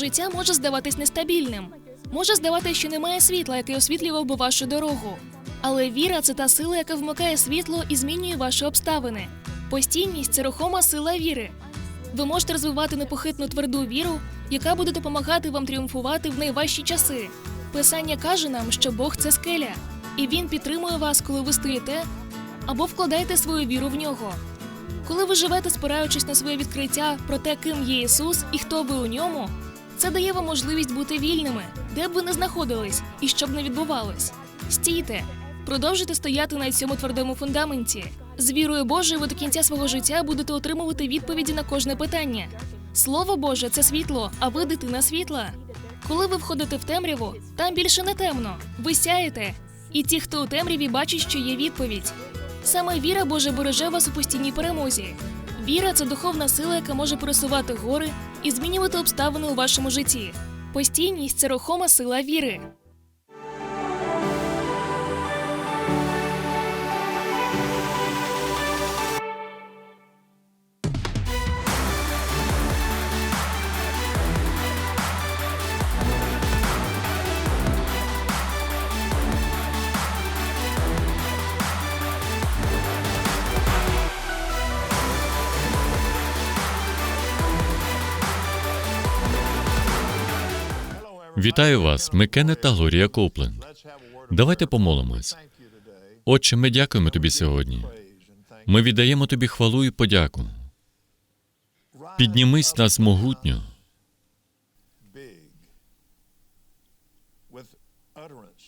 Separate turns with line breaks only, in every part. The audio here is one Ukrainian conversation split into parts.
Життя може здаватись нестабільним. Може здаватись, що немає світла, яке освітлював би вашу дорогу. Але віра це та сила, яка вмикає світло і змінює ваші обставини. Постійність це рухома сила віри. Ви можете розвивати непохитну тверду віру, яка буде допомагати вам тріумфувати в найважчі часи. Писання каже нам, що Бог це скеля, і Він підтримує вас, коли ви стоїте або вкладаєте свою віру в нього. Коли ви живете, спираючись на своє відкриття про те, ким є Ісус і хто ви у ньому, це дає вам можливість бути вільними, де б ви не знаходились і що б не відбувалось. Стійте, продовжуйте стояти на цьому твердому фундаменті. З вірою Божою ви до кінця свого життя будете отримувати відповіді на кожне питання. Слово Боже це світло, а ви дитина світла. Коли ви входите в темряву, там більше не темно. Ви сяєте. І ті, хто у темряві, бачать, що є відповідь. Саме віра Божа береже вас у постійній перемозі. Віра це духовна сила, яка може пересувати гори і змінювати обставини у вашому житті. Постійність це рухома сила віри.
Вітаю вас, ми Кеннет та Глорія Копленд. Давайте помолимось. Отче, ми дякуємо тобі сьогодні. Ми віддаємо тобі хвалу і подяку. Піднімись нас могутньо,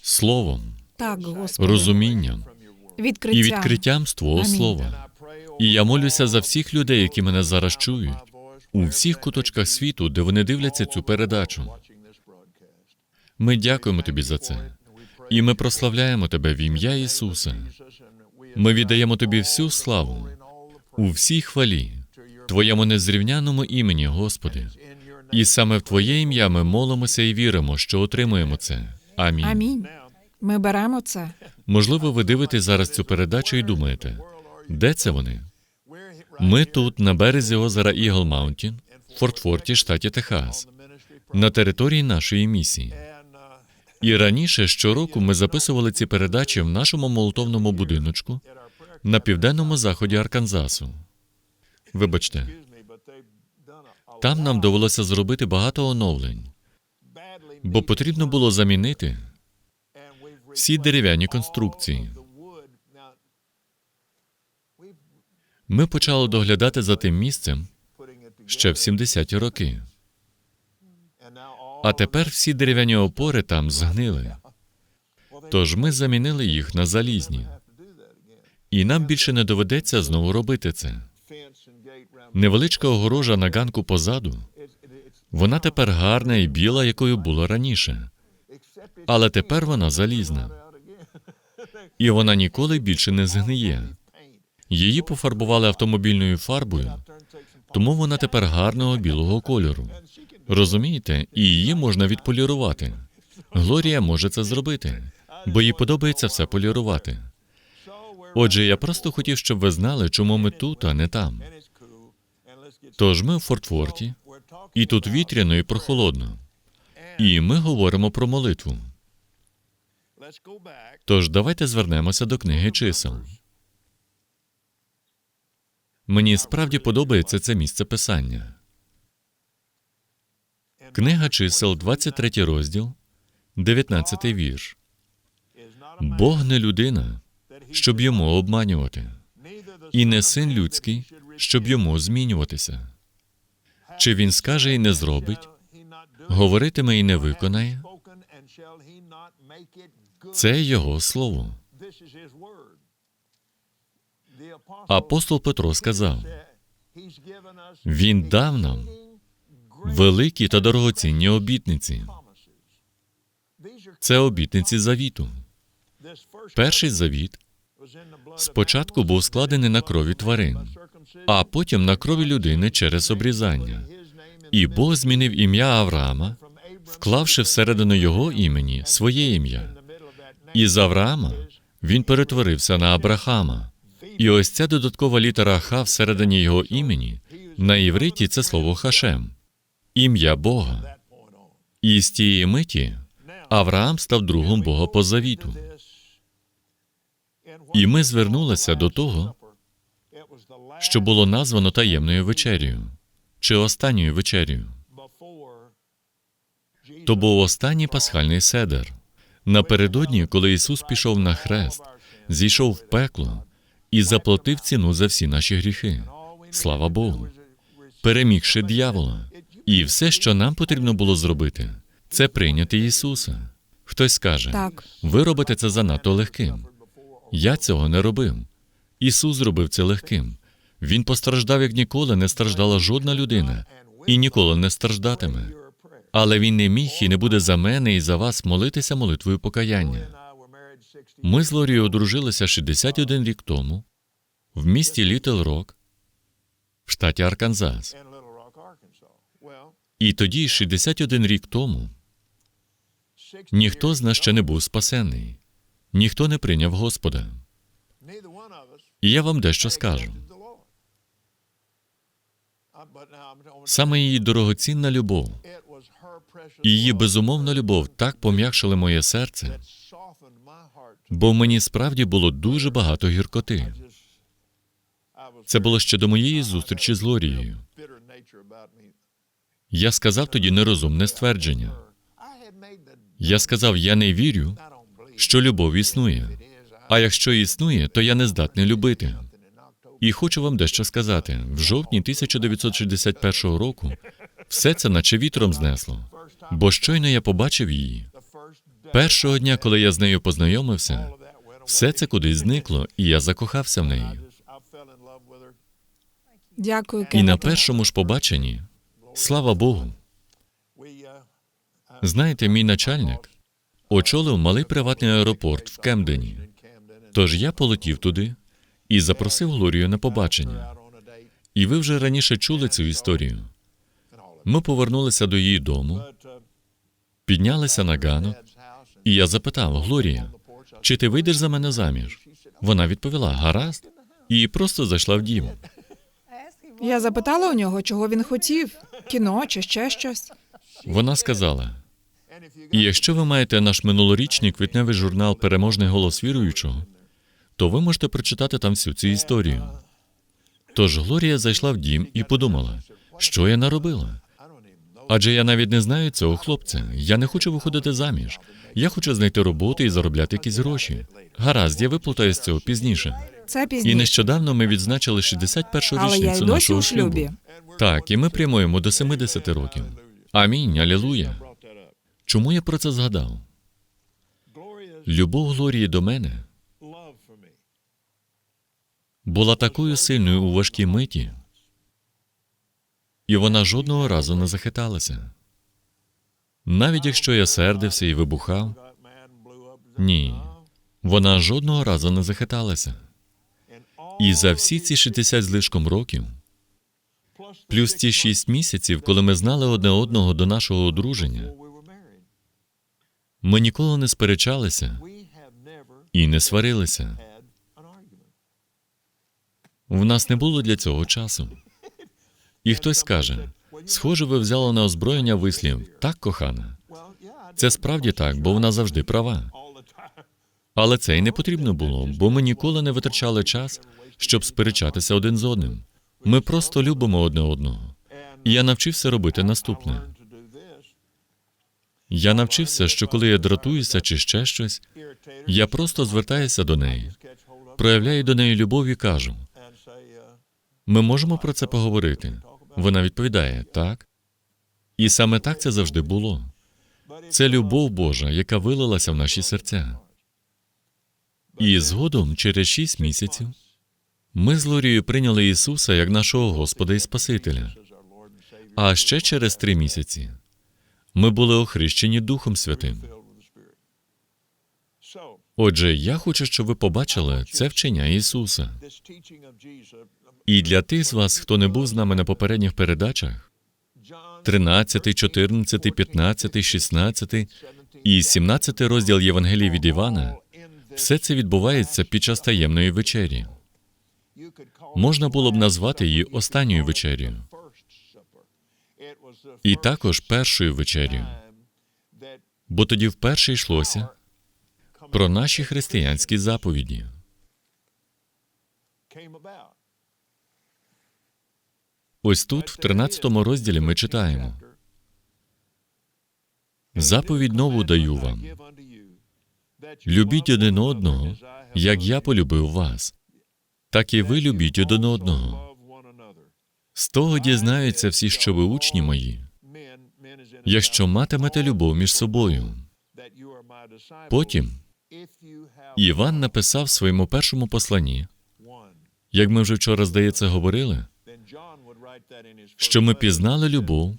словом,
Так, Господи.
розумінням
Відкриття.
і відкриттям з Твого
Амінь.
слова. І я молюся за всіх людей, які мене зараз чують, у всіх куточках світу, де вони дивляться цю передачу. Ми дякуємо тобі за це. І ми прославляємо тебе в ім'я Ісуса. Ми віддаємо тобі всю славу у всій хвалі, Твоєму незрівняному імені, Господи. І саме в Твоє ім'я ми молимося і віримо, що отримуємо це. Амінь.
Амінь. Ми беремо це.
Можливо, ви дивитесь зараз цю передачу і думаєте, де це вони? Ми тут, на березі озера Ігл Маунтін, в Фортфорті, штаті Техас, на території нашої місії. І раніше щороку ми записували ці передачі в нашому молотовному будиночку на південному заході Арканзасу. Вибачте, там нам довелося зробити багато оновлень, бо потрібно було замінити всі дерев'яні конструкції. Ми почали доглядати за тим місцем ще в 70-ті роки. А тепер всі дерев'яні опори там згнили. Тож ми замінили їх на залізні. І нам більше не доведеться знову робити це. Невеличка огорожа на ганку позаду. Вона тепер гарна і біла, якою була раніше. Але тепер вона залізна. І вона ніколи більше не згниє. Її пофарбували автомобільною фарбою, тому вона тепер гарного білого кольору. Розумієте, і її можна відполірувати. Глорія може це зробити, бо їй подобається все полірувати. Отже, я просто хотів, щоб ви знали, чому ми тут, а не там. Тож ми в Фортфорті, і тут вітряно і прохолодно. І ми говоримо про молитву. Тож давайте звернемося до книги чисел. Мені справді подобається це місце писання. Книга чисел, 23 розділ, 19 вірш. Бог не людина, щоб йому обманювати, і не син людський, щоб йому змінюватися. Чи він скаже і не зробить, говоритиме і не виконає? Це його слово. Апостол Петро сказав: Він дав нам великі та дорогоцінні обітниці. Це обітниці завіту. Перший завіт спочатку був складений на крові тварин, а потім на крові людини через обрізання. І Бог змінив ім'я Авраама, вклавши всередину його імені своє ім'я. І з Авраама він перетворився на Абрахама. І ось ця додаткова літера Х всередині його імені на івриті це слово Хашем, ім'я Бога. І з тієї миті Авраам став другом Бога по завіту. І ми звернулися до того, що було названо таємною вечерею чи останньою вечерею. То був останній пасхальний седер. Напередодні, коли Ісус пішов на хрест, зійшов в пекло і заплатив ціну за всі наші гріхи. Слава Богу, перемігши дьявола. І все, що нам потрібно було зробити, це прийняти Ісуса. Хтось скаже,
Так.
ви робите це занадто легким. Я цього не робив. Ісус зробив це легким. Він постраждав, як ніколи не страждала жодна людина і ніколи не страждатиме. Але він не міг і не буде за мене і за вас молитися молитвою покаяння. Ми з Лорією одружилися 61 рік тому в місті Літл Рок в штаті Арканзас. І тоді, 61 рік тому, ніхто з нас ще не був спасений, ніхто не прийняв Господа. І я вам дещо скажу. Саме її дорогоцінна любов її безумовна любов так пом'якшили моє серце, бо в мені справді було дуже багато гіркоти. Це було ще до моєї зустрічі з Лорією. Я сказав тоді нерозумне ствердження. Я сказав: я не вірю, що любов існує. А якщо існує, то я не здатний любити. І хочу вам дещо сказати: в жовтні 1961 року все це наче вітром знесло. Бо щойно я побачив її. Першого дня, коли я з нею познайомився, все це кудись зникло, і я закохався в неї.
Дякую,
І на першому ж побаченні, слава Богу, знаєте, мій начальник очолив малий приватний аеропорт в Кемдені. Тож я полетів туди і запросив Глорію на побачення. І ви вже раніше чули цю історію. Ми повернулися до її дому, піднялися на ганок, і я запитав Глорія, чи ти вийдеш за мене заміж? Вона відповіла: гаразд, і просто зайшла в дім.
Я запитала у нього, чого він хотів: кіно чи ще щось.
Вона сказала: І якщо ви маєте наш минулорічний квітневий журнал Переможний голос віруючого, то ви можете прочитати там всю цю історію. Тож Глорія зайшла в дім і подумала, що я наробила. Адже я навіть не знаю цього хлопця. Я не хочу виходити заміж. Я хочу знайти роботу і заробляти якісь гроші. Гаразд, я виплутаю з цього пізніше.
Це
І нещодавно ми відзначили 61-ю
Але я й
річницю
досі
нашого
у шлюбі.
шлюбу. Так, і ми прямуємо до 70 років. Амінь, алілуя. Чому я про це згадав? Любов Глорії до мене була такою сильною у важкій миті, і вона жодного разу не захиталася. Навіть якщо я сердився і вибухав, ні, вона жодного разу не захиталася. І за всі ці 60 з лишком років, плюс ті 6 місяців, коли ми знали одне одного до нашого одруження, ми ніколи не сперечалися і не сварилися. В нас не було для цього часу. І хтось скаже: схоже, ви взяли на озброєння вислів, так, кохана. Це справді так, бо вона завжди права. Але це й не потрібно було, бо ми ніколи не витрачали час, щоб сперечатися один з одним. Ми просто любимо одне одного. І я навчився робити наступне. Я навчився, що коли я дратуюся чи ще щось, я просто звертаюся до неї, проявляю до неї любов і кажу: ми можемо про це поговорити. Вона відповідає так. І саме так це завжди було. Це любов Божа, яка вилилася в наші серця. І згодом, через шість місяців, ми з Лорією прийняли Ісуса як нашого Господа і Спасителя. А ще через три місяці ми були охрещені Духом Святим. Отже, я хочу, щоб ви побачили це вчення Ісуса. І для тих з вас, хто не був з нами на попередніх передачах, 13, 14, 15, 16 і 17 розділ Євангелії від Івана, все це відбувається під час таємної вечері. Можна було б назвати її останньою вечерю, і також першою вечерю. Бо тоді вперше йшлося про наші християнські заповіді. Ось тут, в 13 розділі, ми читаємо: Заповідь нову даю вам. Любіть один одного, як я полюбив вас, так і ви любіть один одного. З того дізнаються всі, що ви учні мої, якщо матимете любов між собою. Потім Іван написав в своєму першому посланні, як ми вже вчора, здається, говорили, що ми пізнали любов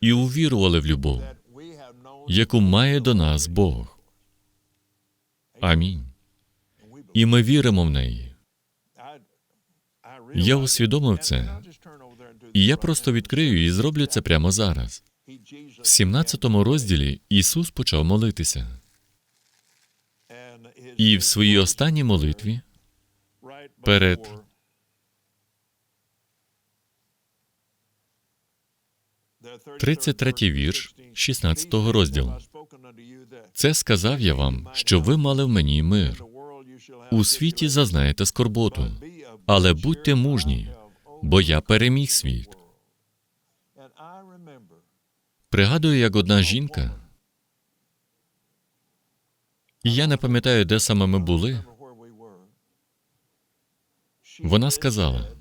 і увірували в любов, яку має до нас Бог. Амінь. І ми віримо в неї. Я усвідомив це, і я просто відкрию і зроблю це прямо зараз. В 17 розділі Ісус почав молитися. І в своїй останній молитві перед 33 вірш 16 розділу. Це сказав я вам, що ви мали в мені мир. У світі зазнаєте скорботу, але будьте мужні, бо я переміг світ. Пригадую, як одна жінка, і я не пам'ятаю, де саме ми були. Вона сказала: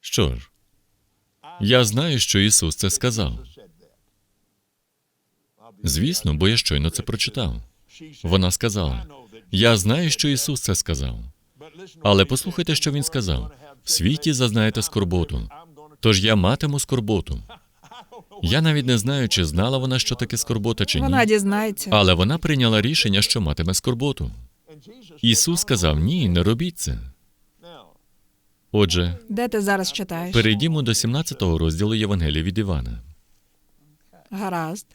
що ж, я знаю, що Ісус це сказав. Звісно, бо я щойно це прочитав. Вона сказала: Я знаю, що Ісус це сказав. Але послухайте, що Він сказав: в світі зазнаєте скорботу, тож я матиму скорботу. Я навіть не знаю, чи знала вона, що таке скорбота, чи
Вона
ні.
дізнається.
Але вона прийняла рішення, що матиме скорботу. Ісус сказав: Ні, не робіть це. Отже,
Де ти зараз читаєш?
перейдімо до 17-го розділу Євангелія від Івана.
Гаразд.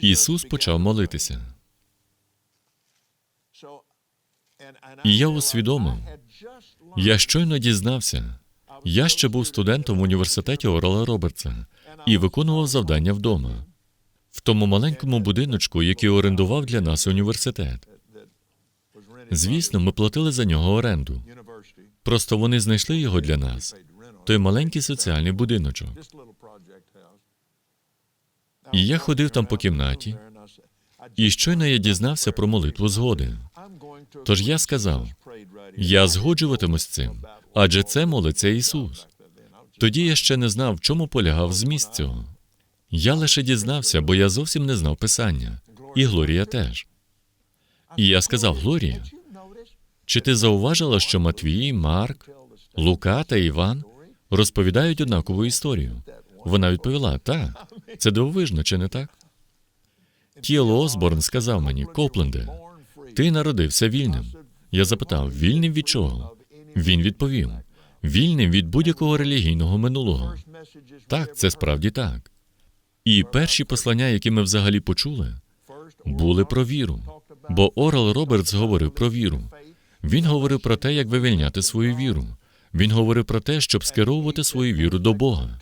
Ісус почав молитися. І я усвідомив, Я щойно дізнався. Я ще був студентом в університеті Орла Робертса і виконував завдання вдома в тому маленькому будиночку, який орендував для нас університет. Звісно, ми платили за нього оренду. Просто вони знайшли його для нас. Той маленький соціальний будиночок. І я ходив там по кімнаті, і щойно я дізнався про молитву згоди. Тож я сказав: я згоджуватимусь з цим, адже це молиться Ісус. Тоді я ще не знав, в чому полягав зміст цього. Я лише дізнався, бо я зовсім не знав Писання, і Глорія теж. І я сказав: Глорія, чи ти зауважила, що Матвій, Марк, Лука та Іван розповідають однакову історію? Вона відповіла: так, це дивовижно, чи не так? Тіло Осборн сказав мені, Копленде, ти народився вільним. Я запитав, вільним від чого? Він відповів: вільним від будь-якого релігійного минулого. Так, це справді так. І перші послання, які ми взагалі почули, були про віру. Бо Орел Робертс говорив про віру. Він говорив про те, як вивільняти свою віру. Він говорив про те, щоб скеровувати свою віру до Бога.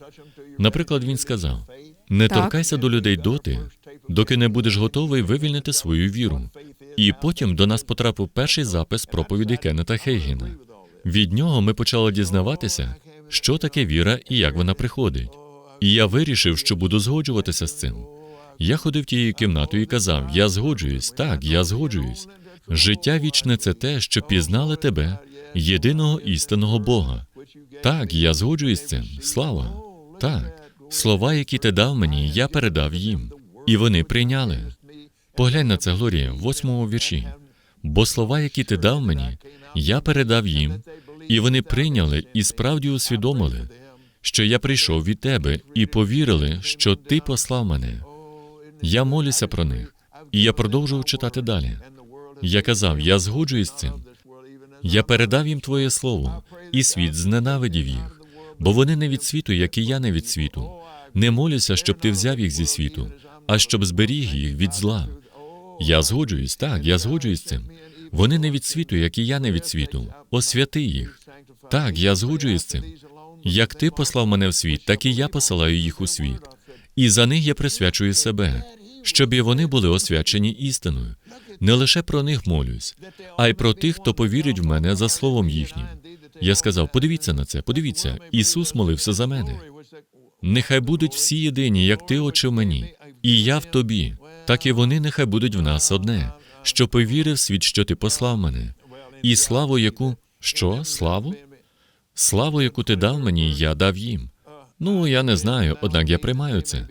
Наприклад, він сказав: не
Так.
торкайся до людей доти, доки не будеш готовий вивільнити свою віру. І потім до нас потрапив перший запис проповіді Кеннета Хейгіна. Від нього ми почали дізнаватися, що таке віра і як вона приходить. І я вирішив, що буду згоджуватися з цим. Я ходив тією кімнатою і казав: Я згоджуюсь, так, я згоджуюсь. Життя вічне це те, що пізнали тебе, єдиного істинного Бога. Так, я згоджуюсь з цим. Слава. Так. Слова, які ти дав мені, я передав їм. І вони прийняли. Поглянь на це, Глорія, в восьмому вірші. Бо слова, які ти дав мені, я передав їм, і вони прийняли і справді усвідомили, що я прийшов від тебе, і повірили, що ти послав мене. Я молюся про них, і я продовжував читати далі. Я казав, я згоджуюсь з цим. Я передав їм Твоє слово, і світ зненавидів їх, бо вони не від світу, як і я не від світу. Не молюся, щоб ти взяв їх зі світу, а щоб зберіг їх від зла. Я згоджуюсь, так, я згоджуюсь з цим. Вони не від світу, як і я не від світу. Освяти їх. Так, я згоджуюсь з цим. Як ти послав мене в світ, так і я посилаю їх у світ. І за них я присвячую себе, щоб і вони були освячені істиною. Не лише про них молюсь, а й про тих, хто повірить в мене за словом їхнім. Я сказав: подивіться на це, подивіться, Ісус молився за мене. Нехай будуть всі єдині, як ти, Отче, в мені, і я в тобі, так і вони нехай будуть в нас одне, що повірив світ, що ти послав мене, і славу, яку що? Славу? Славу, яку ти дав мені, я дав їм. Ну, я не знаю, однак я приймаю це.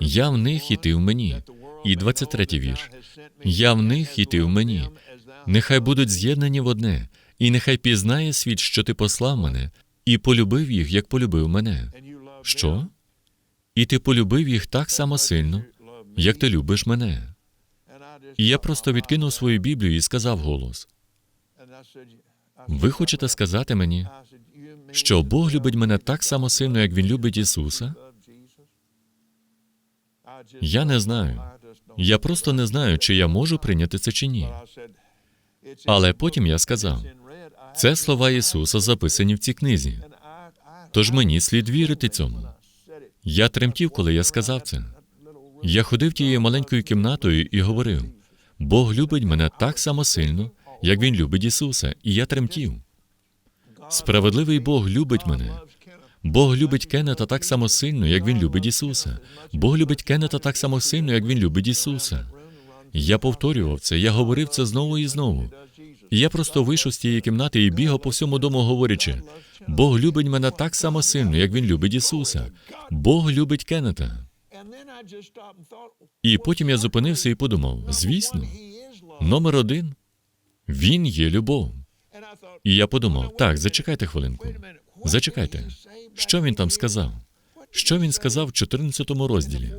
Я в них і ти в мені. І 23-й вірш. Я в них і ти в мені. Нехай будуть з'єднані в одне, і нехай пізнає світ, що ти послав мене, і полюбив їх, як полюбив мене. Що? І ти полюбив їх так само сильно, як ти любиш мене. І я просто відкинув свою Біблію і сказав голос: Ви хочете сказати мені, що Бог любить мене так само сильно, як Він любить Ісуса? Я не знаю. Я просто не знаю, чи я можу прийняти це чи ні. Але потім я сказав: це слова Ісуса записані в цій книзі. Тож мені слід вірити цьому. Я тремтів, коли я сказав це. Я ходив тією маленькою кімнатою і говорив: Бог любить мене так само сильно, як Він любить Ісуса, і я тремтів. Справедливий Бог любить мене. Бог любить Кеннета так само сильно, як він любить Ісуса. Бог любить Кеннета так само сильно, як він любить Ісуса. Я повторював це, я говорив це знову і знову. Я просто вийшов з тієї кімнати і бігав по всьому дому, говорячи: Бог любить мене так само сильно, як він любить Ісуса. Бог любить Кеннета. І потім я зупинився і подумав: звісно, номер один він є любов. І я подумав: так, зачекайте хвилинку. Зачекайте. Що він там сказав? Що він сказав в 14 розділі?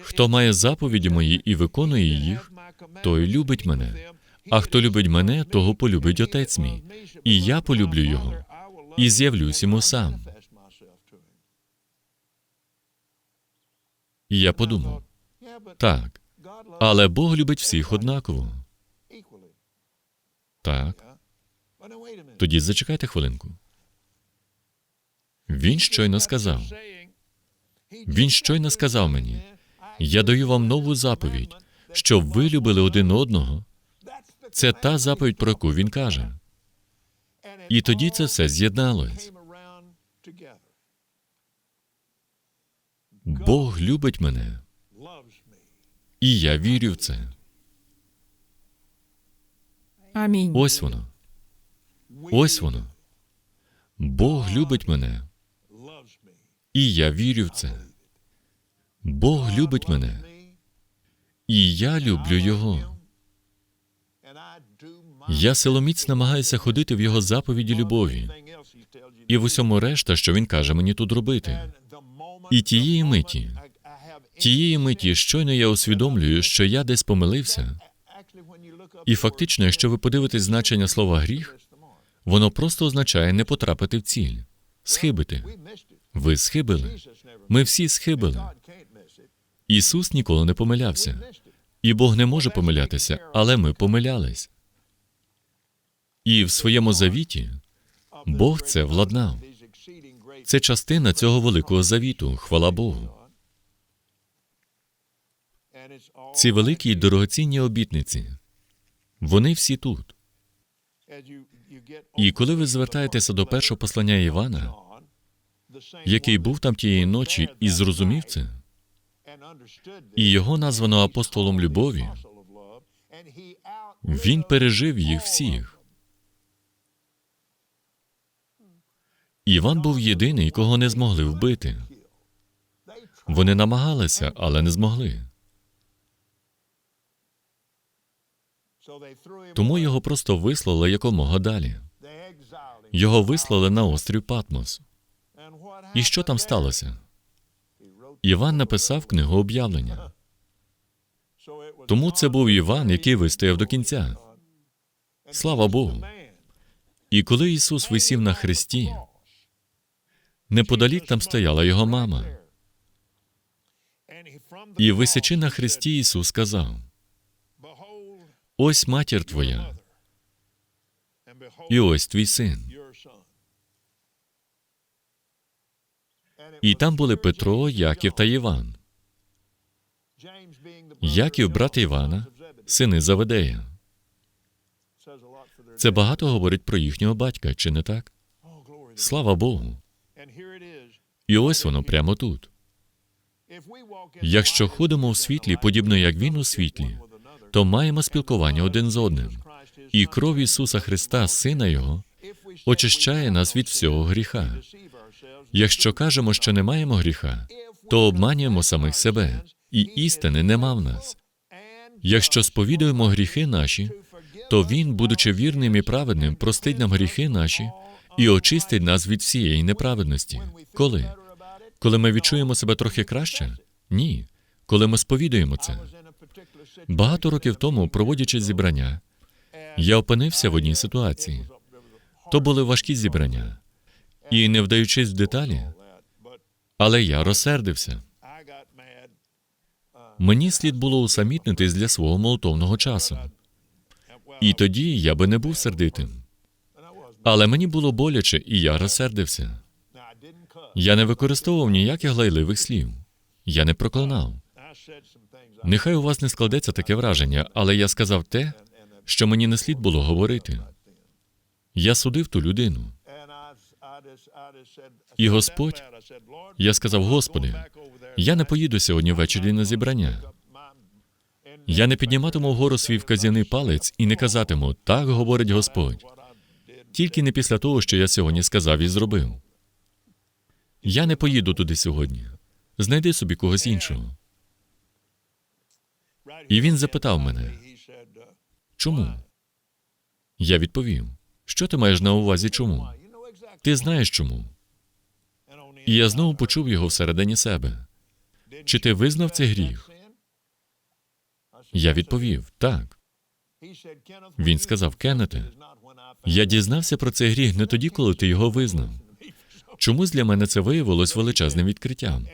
Хто має заповіді мої і виконує їх, той любить мене. А хто любить мене, того полюбить отець мій. І я полюблю його, і з'явлюсь йому сам. І я подумав: так, але Бог любить всіх однаково. Так, тоді зачекайте хвилинку. Він щойно сказав. Він щойно сказав мені: я даю вам нову заповідь, щоб ви любили один одного. Це та заповідь, про яку він каже. І тоді це все з'єдналось. Бог любить мене, і я вірю в це.
Амінь.
Ось воно. Ось воно. Бог любить мене, і я вірю в це. Бог любить мене, і я люблю Його. Я силоміць намагаюся ходити в Його заповіді любові і в усьому решта, що він каже мені тут робити. І тієї миті, тієї миті, щойно я усвідомлюю, що я десь помилився, і фактично, якщо ви подивитесь значення слова гріх, воно просто означає не потрапити в ціль, схибити. Ви схибили. Ми всі схибили. Ісус ніколи не помилявся. І Бог не може помилятися, але ми помилялись. І в своєму завіті Бог це владнав. Це частина цього великого завіту, хвала Богу. Ці великі й дорогоцінні обітниці. Вони всі тут. І коли ви звертаєтеся до першого послання Івана, який був там тієї ночі і зрозумів це, і його названо апостолом любові, він пережив їх всіх. Іван був єдиний, кого не змогли вбити. Вони намагалися, але не змогли. Тому його просто вислали якомога далі. Його вислали на острів Патмос. І що там сталося? Іван написав книгу об'явлення. Тому це був Іван, який вистояв до кінця. Слава Богу. І коли Ісус висів на хресті, неподалік там стояла його мама. І висячи на хресті, Ісус сказав: Ось матір твоя, і ось твій син. І там були Петро, Яків та Іван. Яків, брат Івана, сини Заведея. Це багато говорить про їхнього батька, чи не так? Слава Богу. І ось воно прямо тут. Якщо ходимо у світлі, подібно як він у світлі, то маємо спілкування один з одним. І кров Ісуса Христа, Сина Його, очищає нас від всього гріха. Якщо кажемо, що не маємо гріха, то обманюємо самих себе, і істини нема в нас. Якщо сповідуємо гріхи наші, то Він, будучи вірним і праведним, простить нам гріхи наші і очистить нас від всієї неправедності. Коли? Коли ми відчуємо себе трохи краще? Ні. Коли ми сповідуємо це. Багато років тому, проводячи зібрання, я опинився в одній ситуації. То були важкі зібрання. І не вдаючись в деталі, але я розсердився. Мені слід було усамітнитись для свого молитовного часу. І тоді я би не був сердитим. Але мені було боляче, і я розсердився. Я не використовував ніяких лайливих слів. Я не проклинав. Нехай у вас не складеться таке враження, але я сказав те, що мені не слід було говорити. Я судив ту людину.
І Господь,
Я сказав, Господи, я не поїду сьогодні ввечері на зібрання. Я не підніматиму вгору свій вказяний палець і не казатиму, так говорить Господь. Тільки не після того, що я сьогодні сказав і зробив. Я не поїду туди сьогодні. Знайди собі когось іншого.
І він запитав мене,
Чому? Я відповів: що ти маєш на увазі чому? Ти знаєш чому? І я знову почув його всередині себе. Чи ти визнав цей гріх? Я відповів так.
Він сказав, Кеннете,
Я дізнався про цей гріх не тоді, коли ти його визнав. Чомусь для мене це виявилось величезним відкриттям,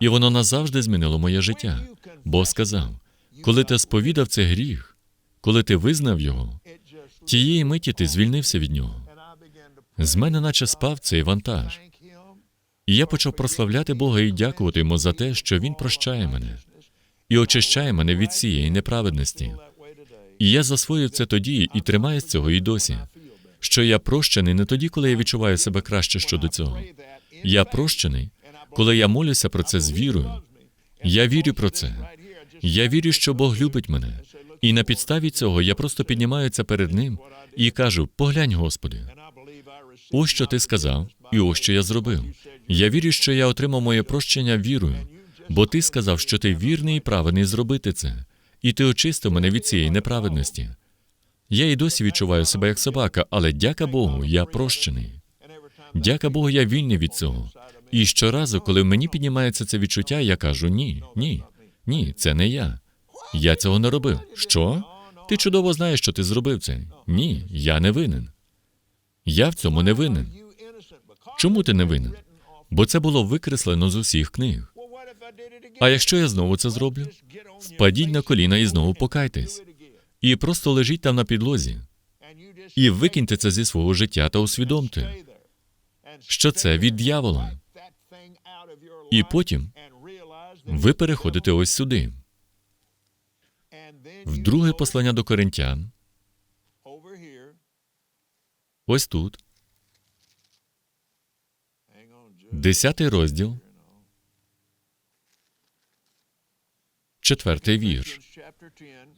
і воно назавжди змінило моє життя. Бог сказав: коли ти сповідав цей гріх, коли ти визнав його, тієї миті ти звільнився від нього. З мене наче спав цей вантаж. І я почав прославляти Бога і дякувати йому за те, що Він прощає мене і очищає мене від цієї неправедності. І я засвоїв це тоді і тримаю з цього і досі. Що я прощений не тоді, коли я відчуваю себе краще щодо цього. Я прощений, коли я молюся про це з вірою. Я вірю про це. Я вірю, що Бог любить мене. І на підставі цього я просто піднімаю це перед Ним і кажу: поглянь, Господи, ось що ти сказав, і ось що я зробив. Я вірю, що я отримав моє прощення вірою, бо ти сказав, що ти вірний і правильний зробити це, і ти очистив мене від цієї неправедності. Я і досі відчуваю себе як собака, але дяка Богу, я прощений. Дяка Богу, я вільний від цього. І щоразу, коли в мені піднімається це відчуття, я кажу: ні, ні, ні, це не я. Я цього не робив. Що? Ти чудово знаєш, що ти зробив це. Ні, я не винен. Я в цьому не винен. Чому ти не винен? Бо це було викреслено з усіх книг. А якщо я знову це зроблю, впадіть на коліна і знову покайтесь. І просто лежіть там на підлозі. І викиньте це зі свого життя та усвідомте, що це від дьявола. І потім ви переходите ось сюди. В друге послання до коринтян, ось тут, десятий розділ, четвертий вірш.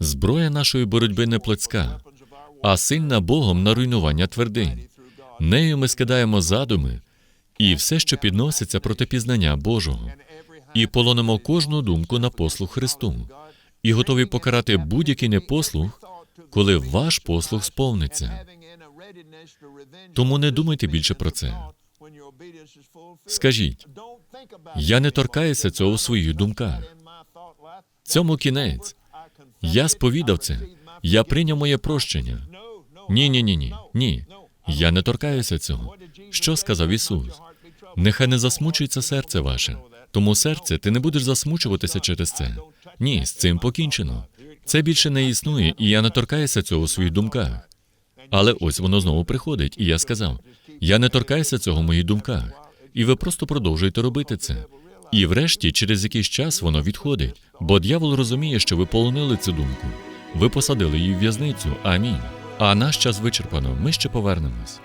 Зброя нашої боротьби не плотська, а сильна Богом на руйнування твердинь. Нею ми скидаємо задуми і все, що підноситься проти пізнання Божого, і полонимо кожну думку на послух Христу, і готові покарати будь-який непослух, коли ваш послух сповниться. Тому не думайте більше про це. Скажіть, я не торкаюся цього у своїх думках. Цьому кінець. Я сповідав це. Я прийняв моє прощення. Ні, ні, ні, ні, ні. Я не торкаюся цього. Що сказав Ісус? Нехай не засмучується серце ваше. Тому серце ти не будеш засмучуватися через це. Ні, з цим покінчено. Це більше не існує, і я не торкаюся цього у своїх думках. Але ось воно знову приходить, і я сказав: я не торкаюся цього в моїх думках. і ви просто продовжуєте робити це. І врешті, через якийсь час воно відходить, бо дьявол розуміє, що ви полонили цю думку. Ви посадили її в в'язницю. Амінь. А наш час вичерпано. Ми ще повернемось.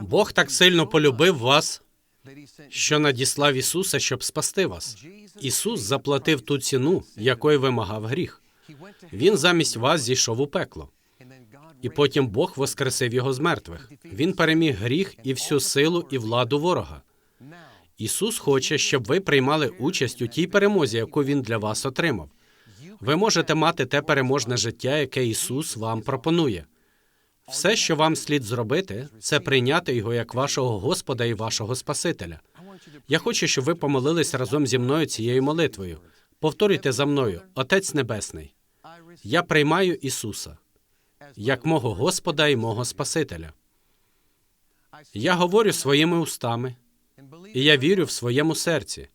Бог так сильно полюбив вас, що надіслав Ісуса, щоб спасти вас. Ісус заплатив ту ціну, якої вимагав гріх. Він замість вас зійшов у пекло. І потім Бог воскресив його з мертвих. Він переміг гріх і всю силу і владу ворога. Ісус хоче, щоб ви приймали участь у тій перемозі, яку Він для вас отримав. Ви можете мати те переможне життя, яке Ісус вам пропонує. Все, що вам слід зробити, це прийняти його як вашого Господа і вашого Спасителя. Я хочу, щоб ви помолились разом зі мною цією молитвою. Повторюйте за мною, Отець Небесний. Я приймаю Ісуса як мого Господа і мого Спасителя. Я говорю своїми устами, і я вірю в своєму серці,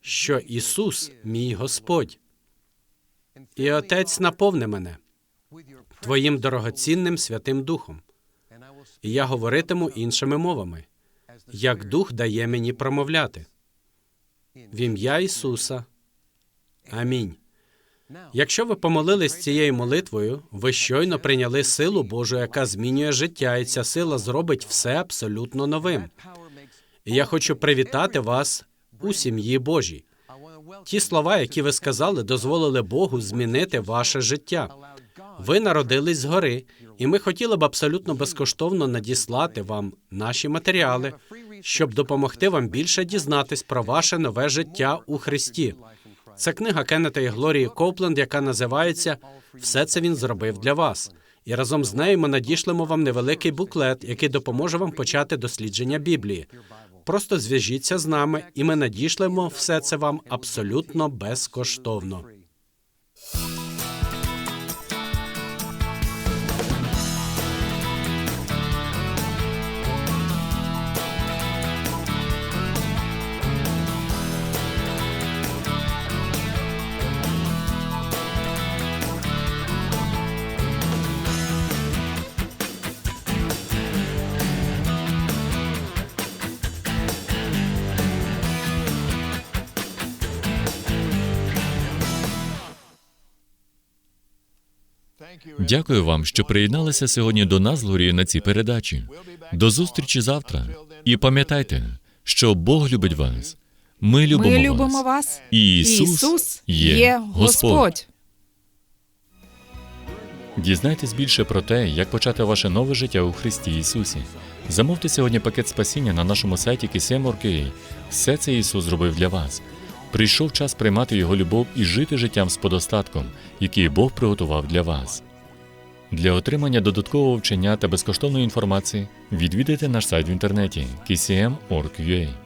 що Ісус мій Господь, і Отець наповни мене Твоїм дорогоцінним Святим Духом. І я говоритиму іншими мовами, як Дух дає мені промовляти. В ім'я Ісуса. Амінь. Якщо ви помолились цією молитвою, ви щойно прийняли силу Божу, яка змінює життя, і ця сила зробить все абсолютно новим. І я хочу привітати вас у сім'ї Божій. Ті слова, які ви сказали, дозволили Богу змінити ваше життя. Ви народились згори, і ми хотіли б абсолютно безкоштовно надіслати вам наші матеріали, щоб допомогти вам більше дізнатись про ваше нове життя у Христі. Це книга Кеннета і Глорії Копленд, яка називається Все це він зробив для вас. І разом з нею ми надішлемо вам невеликий буклет, який допоможе вам почати дослідження Біблії. Просто зв'яжіться з нами, і ми надішлемо все це вам абсолютно безкоштовно.
Дякую вам, що приєдналися сьогодні до нас, Глорії, на цій передачі. До зустрічі завтра. І пам'ятайте, що Бог любить вас. Ми любимо,
Ми любимо
вас.
вас.
І Ісус,
Ісус є,
Господь.
Господь.
Дізнайтесь більше про те, як почати ваше нове життя у Христі Ісусі. Замовте сьогодні пакет спасіння на нашому сайті KCM.org.ua. Все це Ісус зробив для вас. Прийшов час приймати Його любов і жити життям з подостатком, який Бог приготував для вас. Для отримання додаткового вчення та безкоштовної інформації відвідайте наш сайт в інтернеті kcm.org.ua.